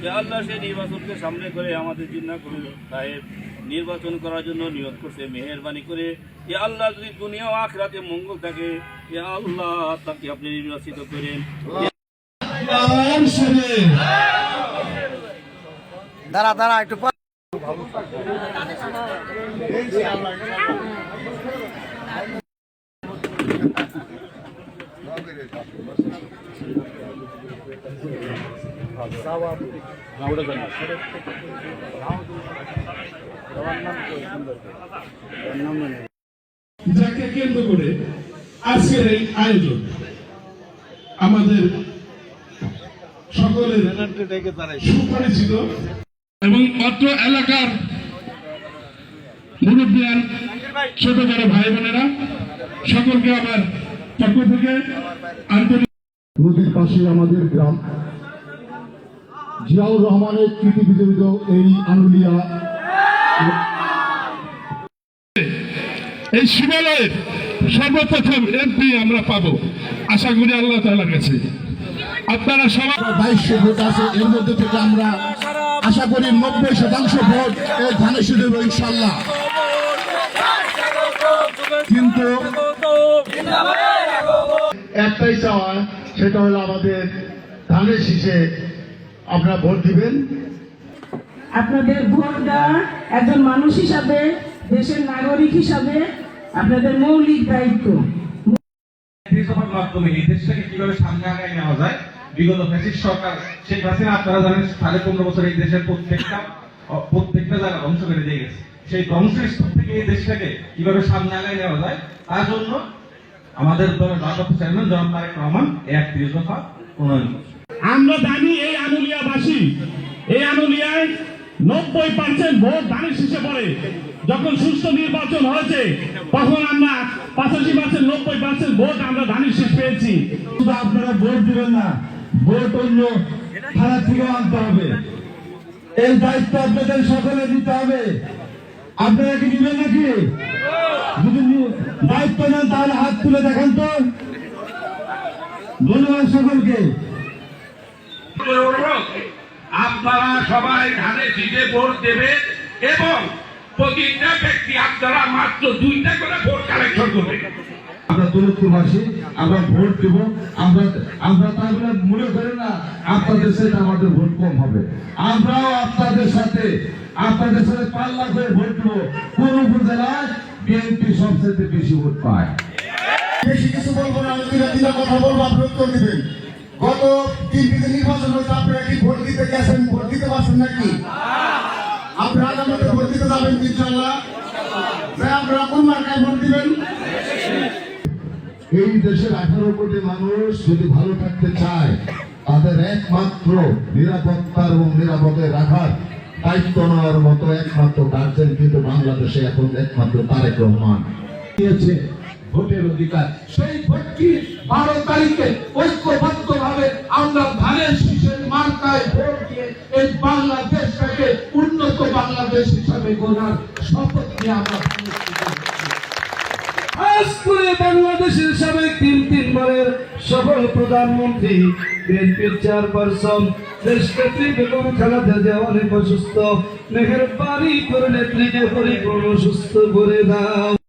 যে আল্লাহ সেই নির্বাচনকে সামনে করে আমাদের জিন্না করে সাহেব নির্বাচন করার জন্য নিয়োগ করছে মেহরবানি করে। যে আল্লাহ যদি দুনিয়া ও আখরাতে মঙ্গল থাকে যে আল্লাহ তাকে আপনি নির্বাচিত করেন। দাঁড়া দাঁড়া একটু যাকে কেন্দ্র করে আজকের এই আয়োজন, আমাদের সকলের সুপরিচিত এবং অত্র এলাকার মুরব্বিয়ান ছোট বড় ভাই বোনেরা, সকলকে আমার পক্ষ থেকে নদীর পাশে আমাদের গ্রাম। জিয়াউর রহমানের কৃতি বিজড়িত এই আনুলিয়া এই শিবালয়ের সর্বপ্রথম এমপি আমরা পাবো। আশা করি আল্লাহ তাআলার কাছে। আপনারা সবাই বাইশশো ভোট আছে এর মধ্যে থেকে আমরা আশা করি নব্বই শতাংশ ভোট এই ধানেশ্বর শুধু ইনশাল্লাহ কিন্তু একটাই চাওয়া সেটা হলো আমাদের ধানের শীষে আপনারা ভোট দিবেন। আপনাদের ভোট দেওয়া একজন মানুষ হিসাবে দেশের নাগরিক হিসাবে আপনাদের মৌলিক দায়িত্ব। বিধানসভার মাধ্যমে এই দেশটাকে কীভাবে সামনে আগায় নেওয়া যায়? বিগত ফ্যাসিস্ট সরকার শেখ হাসিনা আপনারা জানেন সাড়ে পনেরো বছর এই দেশের প্রত্যেকটা প্রত্যেকটা জায়গা ধ্বংস করে দিয়ে গেছে। সেই ধ্বংসের স্তর থেকে এই দেশটাকে কীভাবে সামনে আগায় নেওয়া যায়? তার জন্য আমাদের দলের ভারপ্রাপ্ত চেয়ারম্যান জনাব তারেক রহমান একত্রিশ দফা প্রণয়ন করছে। আমরা জানি এই আনুলিয়াবাসী এই আনুলিয়ায় নব্বই পার্সেন্ট ভোট ধানের শীষে পড়ে। যখন সুস্থ নির্বাচন হয়েছে তখন আমরা পঁচাশি পার্সেন্ট নব্বই পার্সেন্ট ভোট আমরা ধানের শীষ পেয়েছি। শুধু আপনারা ভোট দিবেন না ভোট অন্য থানা থেকে আনতে হবে। এই দায়িত্ব আপনাদের সকলে দিতে হবে। আপনারা কি দিবেন নাকি? যদি দায়িত্ব নেন তাহলে হাত তুলে দেখান তো। ধন্যবাদ সকলকে। আপনারা সবাই ধানে শীতে ভোট দেবেন এবং প্রতিটা ব্যক্তি আপনারা মাত্র দুইটা করে ভোট কালেকশন করবেন। আমরা দূরত্ববাসী আমরা ভোট দেব। আমরা আমরা তাহলে মনে করি না। আপনাদের সাথে আমাদের ভোট কম হবে। আমরাও আপনাদের সাথে আপনাদের সাথে পাল্লা করে ভোট দেবো। কোন উপজেলায় বিএনপি সবচেয়ে বেশি ভোট পায়? বেশি কিছু বলব না আমি দিনে কথা বলব আপনি উত্তর দিবেন। গত তিন দিনে নির্বাচন হয়েছে আপনারা কি ভোট দিতে গেছেন ভোট দিতে পারছেন নাকি? আপনারা আগামীতে ভোট দিতে যাবেন ইনশাল্লাহ যে আপনারা কোন মার্কায় ভোট দিবেন? এই দেশের আঠারো কোটি মানুষ যদি ভালো থাকতে চায় তাদের একমাত্র নিরাপত্তার এবং নিরাপদে রাখার দায়িত্ব মতো একমাত্র গার্জেন কিন্তু বাংলাদেশে এখন একমাত্র তারেক রহমান। ভোটের অধিকার। সেই ভোটটি বারো তারিখে ঐক্যবদ্ধ ভাবে আমরা ধানের শীষের মার্কায় ভোট দিয়ে এই বাংলাদেশটাকে উন্নত বাংলাদেশ হিসাবে গোনার শপথ নিয়ে আমরা আজ করে বাংলাদেশের সাবেক তিন তিনবারের সফল প্রধানমন্ত্রী বিএনপির চেয়ারপারসন দেশনেত্রী বেগম খালেদা জিয়া অনেক অসুস্থ মেহেরবানি করে নেত্রীকে পরিপূর্ণ সুস্থ করে দাও।